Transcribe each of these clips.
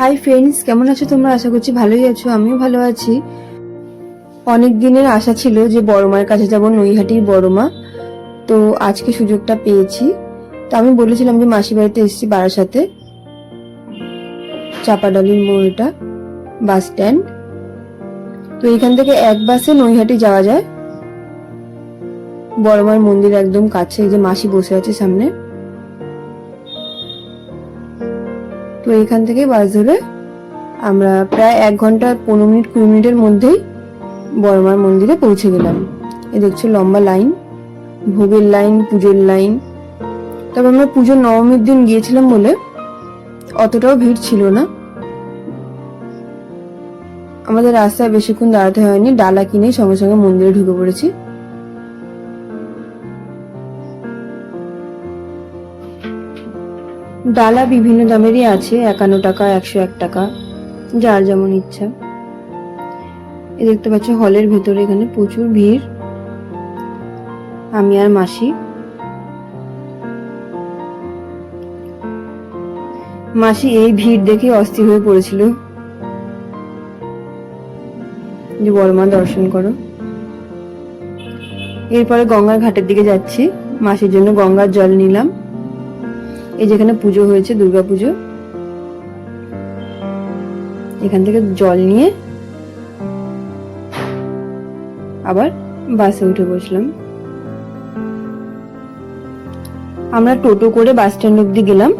Hi friends কেমন আছো তোমরা? আশা করছি ভালোই আছো, আমিও ভালো আছি। অনেক দিনের আশা ছিল যে বড় মায়ের কাছে যাব, নৈহাটির বড় মা। তো আজকে সুযোগটা পেয়েছি। তো আমি বলেছিলাম যে মাসি বাড়িতে এসেছি বারাসাতে। চাপাডালির মোড় এটা বাস স্ট্যান্ড। তো এখান থেকে এক বাসে নৈহাটি যাওয়া যায়। বড় মার মন্দির একদম কাছে এই যে মাসি বসে আছে সামনে। তো এখান থেকে বাস ধরে আমরা প্রায় এক ঘণ্টা পনেরো মিনিট, কুড়ি মিনিটের মধ্যেই বড়মার মন্দিরে পৌঁছে গেলাম। এ দেখছ লম্বা লাইন, ভোগের লাইন, পুজোর লাইন। তবে আমরা পুজোর নবমীর দিন গিয়েছিলাম বলে অতটাও ভিড় ছিল না। আমাদের রাস্তায় বেশিক্ষণ দাঁড়াতে হয়নি, ডালা কিনে সঙ্গে সঙ্গে মন্দিরে ঢুকে পড়েছি। ডালা বিভিন্ন দামেরই আছে, একান্ন টাকা, একশো এক টাকা, যার যেমন ইচ্ছা। এ দেখতে পাচ্ছ, হলের ভেতরে এখানে প্রচুর ভিড়। আমি আর মাসি। মাসি এই ভিড় দেখে অস্থির হয়ে পড়েছিল। যে বড় মা দর্শন করো। এরপরে গঙ্গার ঘাটের দিকে যাচ্ছি। মাসির জন্য গঙ্গার জল নিলাম। এই যেখানে পুজো হয়েছে, দুর্গা পুজো, এখান থেকে জল নিয়ে আবার বাসে উঠে বসলাম। আমরা টোটো করে বাস স্ট্যান্ড অব্দি গেলাম।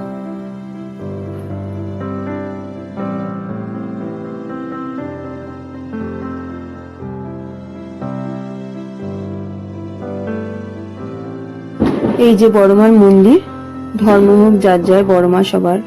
এই যে বড়মার মন্দির ধর্ম হোক যার যার বড়মা সবার।